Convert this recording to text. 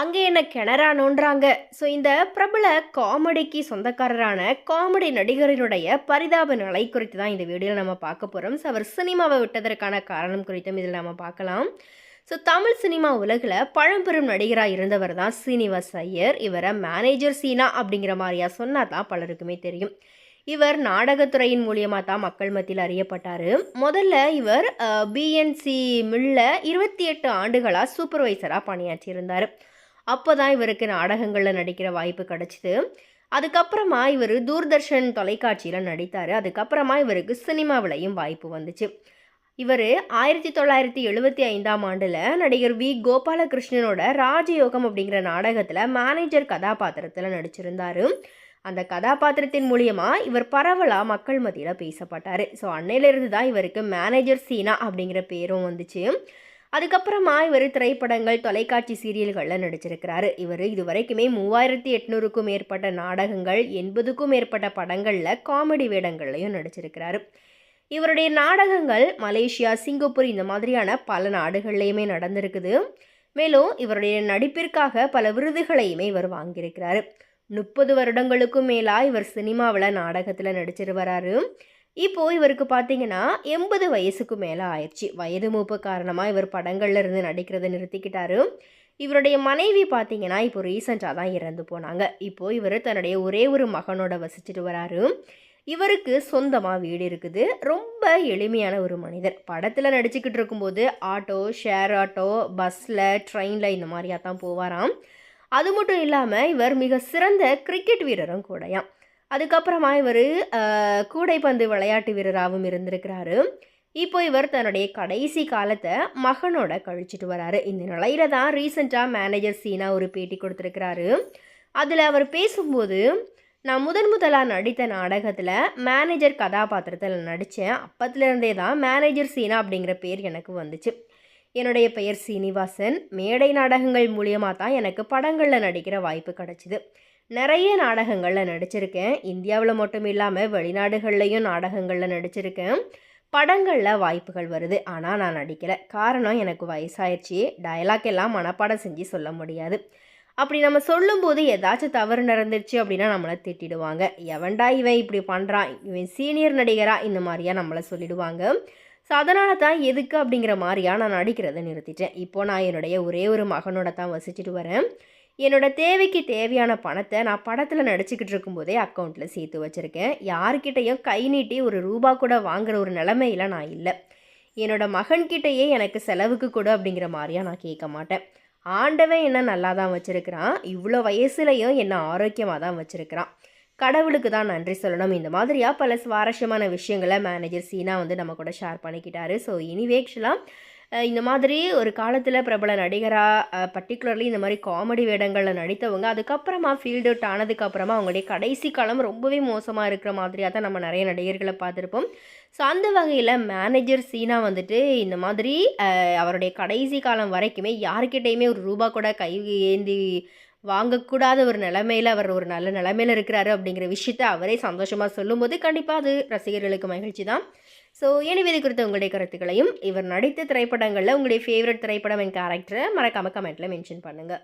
அங்கே என்ன கிணறானோன்றாங்க ஸோ இந்த பிரபல காமெடிக்கு சொந்தக்காரரான காமெடி நடிகரினுடைய பரிதாப நிலை குறித்து தான் இந்த வீடியோவில் நம்ம பார்க்க போகிறோம் ஸோ அவர் சினிமாவை விட்டதற்கான காரணம் குறித்தும் இதில் நம்ம பார்க்கலாம். ஸோ தமிழ் சினிமா உலகில் பழம்பெரும் நடிகராக இருந்தவர் தான் சீனிவாஸ் ஐயர். இவரை மேனேஜர் சீனா அப்படிங்கிற மாதிரியா சொன்னால் தான் பலருக்குமே தெரியும். இவர் நாடகத்துறையின் மூலியமாக தான் மக்கள் மத்தியில் அறியப்பட்டார். முதல்ல இவர் பிஎன்சி மில்ல இருபத்தி எட்டு ஆண்டுகளாக சூப்பர்வைசராக பணியாற்றியிருந்தார். அப்போ தான் இவருக்கு நாடகங்களில் நடிக்கிற வாய்ப்பு கிடச்சிது. அதுக்கப்புறமா இவர் தூர்தர்ஷன் தொலைக்காட்சியில் நடித்தார். அதுக்கப்புறமா இவருக்கு சினிமாவிலையும் வாய்ப்பு வந்துச்சு. இவர் ஆயிரத்தி தொள்ளாயிரத்தி எழுபத்தி ஐந்தாம் ஆண்டில் நடிகர் வி. கோபாலகிருஷ்ணனோட ராஜயோகம் அப்படிங்கிற நாடகத்தில் மேனேஜர் கதாபாத்திரத்தில் நடிச்சிருந்தார். அந்த கதாபாத்திரத்தின் மூலியமாக இவர் பரவலாக மக்கள் மத்தியில் பேசப்பட்டார். ஸோ அன்னையிலிருந்து தான் இவருக்கு மேனேஜர் சீனா அப்படிங்கிற பேரும் வந்துச்சு. அதுக்கப்புறமா இவர் திரைப்படங்கள் தொலைக்காட்சி சீரியல்களில் நடிச்சிருக்கிறாரு. இவர் இதுவரைக்குமே மூவாயிரத்தி எட்நூறுக்கும் மேற்பட்ட நாடகங்கள் எண்பதுக்கும் மேற்பட்ட படங்களில் காமெடி வேடங்கள்லையும் நடிச்சிருக்கிறாரு. இவருடைய நாடகங்கள் மலேசியா சிங்கப்பூர் இந்த மாதிரியான பல நாடுகள்லையுமே நடந்திருக்குது. மேலும் இவருடைய நடிப்பிற்காக பல விருதுகளையுமே இவர் வாங்கியிருக்கிறாரு. முப்பது வருடங்களுக்கும் மேலாக இவர் சினிமாவில் நாடகத்தில் நடிச்சிரு வராரு. இப்போது இவருக்கு பார்த்தீங்கன்னா எண்பது வயசுக்கு மேலே ஆயிடுச்சு. வயது மூப்பு காரணமாக இவர் படங்களில் இருந்து நடிக்கிறத நிறுத்திக்கிட்டாரு. இவருடைய மனைவி பார்த்தீங்கன்னா இப்போ ரீசெண்டாக தான் இறந்து போனாங்க. இப்போது இவர் தன்னுடைய ஒரே ஒரு மகனோட வசிச்சுட்டு வராரு. இவருக்கு சொந்தமாக வீடு இருக்குது. ரொம்ப எளிமையான ஒரு மனிதர். படத்தில் நடிச்சுக்கிட்டு இருக்கும்போது ஆட்டோ ஷேர் ஆட்டோ பஸ்ஸில் ட்ரெயினில் இந்த மாதிரியாக தான் போவாராம். அது மட்டும் இல்லாமல் இவர் மிக சிறந்த கிரிக்கெட் வீரரும் கூடயாம். அதுக்கப்புறமா இவர் கூடைப்பந்து விளையாட்டு வீரராகவும் இருந்திருக்கிறாரு. இப்போ இவர் தன்னுடைய கடைசி காலத்தை மகனோட கழிச்சிட்டு வராரு. இந்த நிலையில தான் ரீசெண்டாக மேனேஜர் சீனா ஒரு பேட்டி கொடுத்துருக்கிறாரு. அதில் அவர் பேசும்போது நான் முதன் முதலாக நடித்த நாடகத்தில் மேனேஜர் கதாபாத்திரத்தில் நடித்தேன் அப்பத்துலேருந்தே தான் மேனேஜர் சீனா அப்படிங்கிற பேர் எனக்கு வந்துச்சு. என்னுடைய பெயர் சீனிவாசன். மேடை நாடகங்கள் மூலியமாக தான் எனக்கு படங்களில் நடிக்கிற வாய்ப்பு கிடச்சிது. நிறைய நாடகங்களில் நடிச்சிருக்கேன். இந்தியாவில் மட்டும் இல்லாமல் வெளிநாடுகள்லையும் நாடகங்களில் நடிச்சிருக்கேன். படங்களில் வாய்ப்புகள் வருது. ஆனால் நான் நடிக்கலை. காரணம் எனக்கு வயசாயிடுச்சு டயலாக் எல்லாம் மனப்பாடம் செஞ்சு சொல்ல முடியாது. அப்படி நம்ம சொல்லும்போது ஏதாச்சும் தவறு நடந்துருச்சு அப்படின்னா நம்மளை திட்டிடுவாங்க. எவன்டா இவன் இப்படி பண்ணுறான் இவன் சீனியர் நடிகரா? இந்த மாதிரியா நம்மளை சொல்லிடுவாங்க. ஸோ அதனால தான் எதுக்கு அப்படிங்கிற மாதிரியா நான் நடிக்கிறத நிறுத்திட்டேன். இப்போ நான் என்னுடைய ஒரே ஒரு மகனோட தான் வசிச்சுட்டு வரேன். என்னோட தேவைக்கு தேவையான பணத்தை நான் படத்தில் நடிச்சுக்கிட்டு இருக்கும்போதே அக்கௌண்ட்டில் சேர்த்து வச்சுருக்கேன். யார்கிட்டையும் கை நீட்டி ஒரு ரூபா கூட வாங்குகிற ஒரு நிலமையில நான் இல்லை. என்னோட மகன்கிட்டயே எனக்கு செலவுக்கு கூட அப்படிங்கிற மாதிரியா நான் கேட்க மாட்டேன். ஆண்டவன் என்ன நல்லா தான் வச்சுருக்கிறான். இவ்வளோ வயசுலையும் என்ன ஆரோக்கியமாக தான் வச்சுருக்கிறான். கடவுளுக்கு தான் நன்றி சொல்லணும். இந்த மாதிரியாக பல சுவாரஸ்யமான விஷயங்களை மேனேஜர் சீனா வந்து நம்ம கூட ஷேர் பண்ணிக்கிட்டாரு. ஸோ இனிவே ஆக்சுவலாக இந்த மாதிரி ஒரு காலத்தில் பிரபல நடிகராக பர்டிகுலர்லி இந்த மாதிரி காமெடி வேடங்களில் நடித்தவங்க அதுக்கப்புறமா ஃபீல்டு அவுட் ஆனதுக்கப்புறமா அவங்களுடைய கடைசி காலம் ரொம்பவே மோசமாக இருக்கிற மாதிரியாக தான் நம்ம நிறைய நடிகர்களை பார்த்துருப்போம். ஸோ அந்த வகையில் மேனேஜர் சீனா வந்துட்டு இந்த மாதிரி அவருடைய கடைசி காலம் வரைக்குமே யாருக்கிட்டேயுமே ஒரு ரூபா கூட கை ஏந்தி வாங்கக்கூடாத ஒரு நிலமையில் அவர் ஒரு நல்ல நிலைமையில் இருக்கிறாரு அப்படிங்கிற விஷயத்த அவரே சந்தோஷமாக சொல்லும்போது கண்டிப்பாக அது ரசிகர்களுக்கு மகிழ்ச்சி தான். ஸோ எனவே இது குறித்த உங்களுடைய கருத்துக்களையும் இவர் நடித்த திரைப்படங்களில் உங்களுடைய ஃபேவரட் திரைப்படம் என் கேரக்டரை மறக்காமல் கமெண்ட்டில் மென்ஷன் பண்ணுங்கள்